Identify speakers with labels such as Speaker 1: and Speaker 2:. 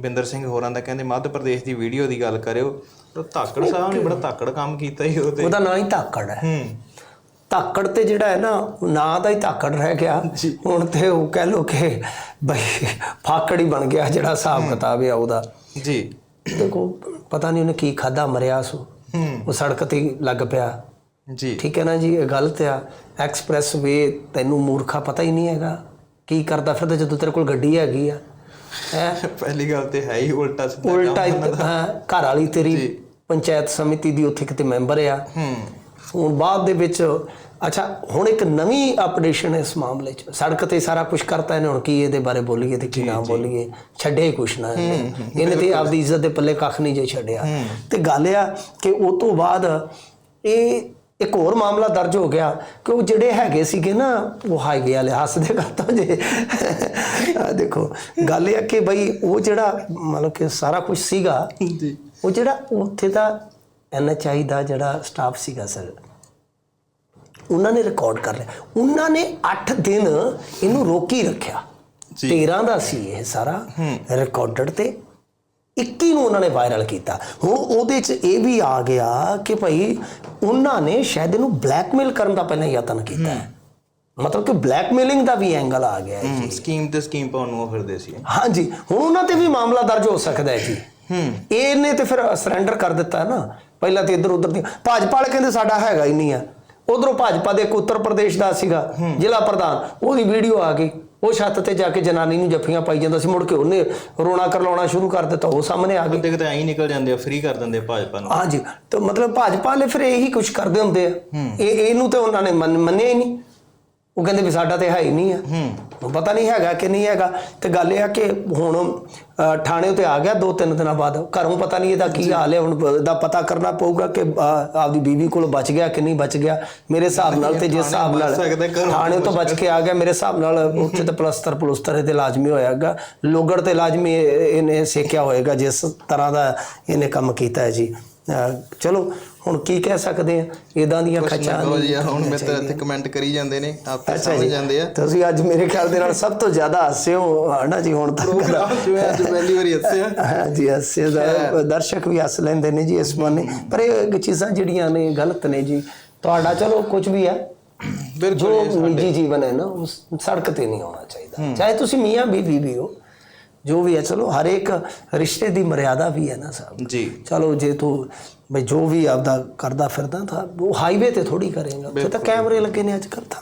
Speaker 1: ਬਿੰਦਰ ਸਿੰਘ ਹੋਰਾਂ ਦਾ ਕਹਿੰਦੇ ਮੱਧ ਪ੍ਰਦੇਸ਼ ਦੀ ਵੀਡੀਓ ਦੀ ਗੱਲ ਕਰਿਓ। ਉਹ ਧਾਕੜ ਸਾਹਿਬ ਨੇ ਬੜਾ ਧਾਕੜ ਕੰਮ ਕੀਤਾ ਸੀ ਉਹ ਤੇ
Speaker 2: ਉਹਦਾ ਨਾਂ ਹੀ ਧਾਕੜ ਹੈ।
Speaker 1: ਹੂੰ।
Speaker 2: ਧਾਕੜ ਤੇ ਜਿਹੜਾ ਹੈ ਨਾ ਨਾਂ ਦਾ ਹੀ ਧਾਕੜ ਰਹਿ ਗਿਆ। ਹੁਣ ਤੇ ਉਹ ਕਹਿ ਲੋ ਕਿ ਬਈ ਫਾਕੜ ਹੀ ਬਣ ਗਿਆ ਜਿਹੜਾ ਹਿਸਾਬ ਕਿਤਾਬ ਹੈ ਉਹਦਾ।
Speaker 1: ਜੀ।
Speaker 2: ਦੇਖੋ ਪਤਾ ਨਹੀਂ ਉਹਨੇ ਕੀ ਖਾਦਾ ਮਰਿਆ ਸੋ।
Speaker 1: ਹੂੰ।
Speaker 2: ਉਹ ਸੜਕ ਤੇ ਲੱਗ ਪਿਆ।
Speaker 1: ਜੀ।
Speaker 2: ਠੀਕ ਹੈ ਨਾ ਜੀ ਇਹ ਗਲਤ ਆ। ਐਕਸਪ੍ਰੈਸ ਵੇ ਤੈਨੂੰ ਮੂਰਖਾ ਪਤਾ ਹੀ ਨਹੀਂ ਹੈਗਾ। ਕੀ ਕਰਦਾ ਫਿਰਦਾ ਜਦੋਂ ਤੇਰੇ ਕੋਲ ਗੱਡੀ ਹੈਗੀ ਆ? ਹੈ?
Speaker 1: ਪਹਿਲੀ ਗੱਲ ਤੇ ਹੈ ਹੀ ਉਲਟਾ ਸਿੱਧਾ
Speaker 2: ਉਲਟਾ ਘਰ ਵਾਲੀ ਤੇਰੀ। ਪੰਚਾਇਤ ਸਮਿਤੀ ਦੀ ਉੱਥੇ ਕਿਤੇ ਮੈਂਬਰ ਆ।
Speaker 1: ਹੂੰ।
Speaker 2: ਹੁਣ ਬਾਅਦ ਦੇ ਵਿੱਚ ਅੱਛਾ ਹੁਣ ਇੱਕ ਨਵੀਂ ਅਪਡੇਸ਼ਨ ਹੈ ਇਸ ਮਾਮਲੇ 'ਚ। ਸੜਕ ਤੇ ਸਾਰਾ ਕੁਝ ਕਰਤਾ ਇਹਨੇ ਹੁਣ ਕੀ ਇਹਦੇ ਬਾਰੇ ਬੋਲੀਏ ਤੇ ਕੀ ਨਾ ਬੋਲੀਏ? ਛੱਡਿਆ ਹੀ ਕੁਛ ਨਾ ਇਹਨੇ। ਤੇ ਆਪਦੀ ਇੱਜ਼ਤ ਦੇ ਪੱਲੇ ਕੱਖ ਨਹੀਂ ਜੇ ਛੱਡਿਆ। ਤੇ ਗੱਲ ਆ ਕਿ ਉਹ ਤੋਂ ਬਾਅਦ ਇਹ ਇੱਕ ਹੋਰ ਮਾਮਲਾ ਦਰਜ ਹੋ ਗਿਆ ਕਿ ਉਹ ਜਿਹੜੇ ਹੈਗੇ ਸੀਗੇ ਨਾ ਉਹ ਹਾਈਵੇ ਵਾਲੇ ਹੱਸਦੇ ਕਰਤਾ ਜੇ। ਆ ਦੇਖੋ ਗੱਲ ਇਹ ਆ ਕਿ ਬਈ ਉਹ ਜਿਹੜਾ ਮਤਲਬ ਕਿ ਸਾਰਾ ਕੁਝ ਸੀਗਾ
Speaker 1: ਜੀ।
Speaker 2: ਉਹ ਜਿਹੜਾ ਉੱਥੇ ਦਾ ਐਨਐਚਆਈ ਦਾ ਜਿਹੜਾ ਸਟਾਫ ਸੀਗਾ ਸਰ ਉਹਨਾਂ ਨੇ ਰਿਕਾਰਡ ਕਰ ਲਿਆ। ਉਹਨਾਂ ਨੇ 8 ਦਿਨ ਇਹਨੂੰ ਰੋਕੀ ਰੱਖਿਆ। 13 ਦਾ ਸੀ ਇਹ ਸਾਰਾ ਰਿਕਾਰਡਡ ਤੇ। 21 ਨੂੰ ਉਹਨਾਂ ਨੇ ਵਾਇਰਲ ਕੀਤਾ। ਹੁਣ ਉਹਦੇ 'ਚ ਇਹ ਵੀ ਆ ਗਿਆ ਕਿ ਭਾਈ ਉਹਨਾਂ ਨੇ ਸ਼ਾਇਦ ਇਹਨੂੰ ਬਲੈਕਮੇਲ ਕਰਨ ਦਾ ਪਹਿਲਾਂ ਯਤਨ ਕੀਤਾ ਹੈ। ਮਤਲਬ ਕਿ ਬਲੈਕਮੇਲਿੰਗ ਦਾ ਵੀ ਐਂਗਲ ਆ ਗਿਆ ਹੈ
Speaker 1: ਸਕੀਮ ਤੇ ਸਕੀਮ ਪਾਉਣ ਨੂੰ ਫਿਰਦੇ ਸੀ।
Speaker 2: ਹਾਂਜੀ ਹੁਣ ਉਹਨਾਂ ਤੇ ਵੀ ਮਾਮਲਾ ਦਰਜ ਹੋ ਸਕਦਾ ਹੈ ਜੀ।
Speaker 1: ਹੂੰ।
Speaker 2: ਇਹਨੇ ਤੇ ਫਿਰ ਸਰੈਂਡਰ ਕਰ ਦਿੱਤਾ ਨਾ। ਪਹਿਲਾਂ ਤੇ ਇੱਧਰ ਉੱਧਰ ਦੀ ਭਾਜਪਾ ਵਾਲੇ ਕਹਿੰਦੇ ਸਾਡਾ ਹੈਗਾ ਹੀ ਨਹੀਂ ਆ ਉਧਰੋਂ ਭਾਜਪਾ ਦੇ ਇੱਕ ਉੱਤਰ ਪ੍ਰਦੇਸ਼ ਦਾ ਸੀਗਾ ਜ਼ਿਲ੍ਹਾ ਪ੍ਰਧਾਨ ਉਹਦੀ ਵੀਡੀਓ ਆ ਗਈ। ਉਹ ਛੱਤ ਤੇ ਜਾ ਕੇ ਜਨਾਨੀ ਨੂੰ ਜੱਫੀਆਂ ਪਾਈ ਜਾਂਦਾ ਸੀ ਮੁੜ ਕੇ ਉਹਨੇ ਰੋਣਾ ਕਰਲਾਉਣਾ ਸ਼ੁਰੂ ਕਰ ਦਿੱਤਾ ਉਹ ਸਾਹਮਣੇ ਆ ਗਈ।
Speaker 1: ਕਿਤੇ ਐਂ ਨਿਕਲ ਜਾਂਦੇ ਆ ਫ੍ਰੀ ਕਰ ਦਿੰਦੇ ਭਾਜਪਾ ਨੂੰ।
Speaker 2: ਹਾਂਜੀ ਤਾਂ ਮਤਲਬ ਭਾਜਪਾ ਵਾਲੇ ਫਿਰ ਇਹੀ ਕੁਝ ਕਰਦੇ ਹੁੰਦੇ ਆ। ਇਹ ਇਹਨੂੰ ਤੇ ਉਹਨਾਂ ਨੇ ਮੰਨ- ਮੰਨਿਆ ਹੀ ਨਹੀਂ। ਉਹ ਕਹਿੰਦੇ ਵੀ ਸਾਡਾ ਤੇ ਹੈ ਹੀ ਨਹੀਂ ਆ। ਹੁਣ ਪਤਾ ਨਹੀਂ ਹੈਗਾ ਕਿ ਨਹੀਂ ਹੈਗਾ। ਤੇ ਗੱਲ ਇਹ ਆ ਕਿ ਹੁਣ ਥਾਣੇ ਉਤੇ ਆ ਗਿਆ ਦੋ ਤਿੰਨ ਦਿਨਾਂ ਬਾਅਦ। ਘਰੋਂ ਪਤਾ ਨਹੀਂ ਇਹਦਾ ਕੀ ਹਾਲ ਹੈ। ਹੁਣ ਇਹਦਾ ਪਤਾ ਕਰਨਾ ਪਊਗਾ ਕਿ ਆਪਦੀ ਬੀਵੀ ਕੋਲ ਬਚ ਗਿਆ ਕਿ ਨਹੀਂ ਬਚ ਗਿਆ। ਮੇਰੇ ਹਿਸਾਬ ਨਾਲ ਤੇ ਜਿਸ ਹਿਸਾਬ ਨਾਲ ਥਾਣੇ ਤੋਂ ਬਚ ਕੇ ਆ ਗਿਆ। ਮੇਰੇ ਹਿਸਾਬ ਨਾਲ ਉੱਥੇ ਤੇ ਪਲਸਤਰ ਪਲੁਸਤਰ ਇਹਦੇ ਲਾਜ਼ਮੀ ਹੋਇਆਗਾ। ਲੋਗੜ ਤੇ ਲਾਜ਼ਮੀ ਇਹ- ਇਹਨੇ ਸੇਕਿਆ ਹੋਏਗਾ ਜਿਸ ਤਰ੍ਹਾਂ ਦਾ ਇਹਨੇ ਕੰਮ ਕੀਤਾ ਹੈ ਜੀ। ਚਲੋ ਹੁਣ ਕੀ ਕਹਿ ਸਕਦੇ ਆ? ਇਦਾਂ ਦੀਆਂ ਖਚਾਂ
Speaker 1: ਲਓ ਜੀ ਹੁਣ ਮਿੱਤਰ ਇੱਥੇ ਕਮੈਂਟ ਕਰੀ ਜਾਂਦੇ ਨੇ ਆਪੇ ਸਮਝ
Speaker 2: ਜੀ।
Speaker 1: ਜਾਂਦੇ ਆ।
Speaker 2: ਤੁਸੀਂ ਅੱਜ ਮੇਰੇ ਖਿਆਲ ਦੇ ਨਾਲ ਸਭ ਤੋਂ ਜ਼ਿਆਦਾ ਹੱਸੇ ਹੋ ਹਨਾ ਜੀ ਹੁਣ ਤੱਕ
Speaker 1: ਪ੍ਰੋਗਰਾਮ ਅੱਜ ਪਹਿਲੀ ਵਾਰੀ ਹੱਸੇ ਆ।
Speaker 2: ਹਾਂ ਜੀ ਹੱਸੇ ਦਾ ਦਰਸ਼ਕ ਵੀ ਹੱਸ ਲੈਂਦੇ ਨੇ ਜੀ ਇਸ ਬਾਨੇ ਪਰ ਇਹ ਚੀਜ਼ਾਂ ਜਿਹੜੀਆਂ ਨੇ ਗਲਤ ਨੇ ਜੀ ਤੁਹਾਡਾ ਚਲੋ ਕੁਝ ਵੀ ਹੈ। ਜੋ ਨਿੱਜੀ ਜੀਵਨ ਹੈ ਨਾ ਉਸ ਸੜਕ ਤੇ ਨਹੀਂ ਹੋਣਾ ਚਾਹੀਦਾ। ਚਾਹੇ ਤੁਸੀਂ ਮੀਆਂ ਬੀਵੀ ਵੀ ਹੋ ਜੋ ਵੀ ਹੈ ਚਲੋ ਹਰ ਇੱਕ ਰਿਸ਼ਤੇ ਦੀ ਮਰਿਆਦਾ ਵੀ ਹੈ ਨਾ ਸਾਹਿਬ।
Speaker 1: ਜੀ।
Speaker 2: ਚਲੋ ਜੇ ਤੂੰ ਬਈ ਜੋ ਵੀ ਆਪਦਾ ਕਰਦਾ ਫਿਰਦਾ ਤਾਂ ਉਹ ਹਾਈਵੇ ਤੇ ਥੋੜੀ ਕਰੇਗਾ। ਉੱਥੇ ਤਾਂ ਕੈਮਰੇ ਲੱਗੇ ਨੇ ਅੱਜ ਕੱਲ੍ਹ ਤਾਂ।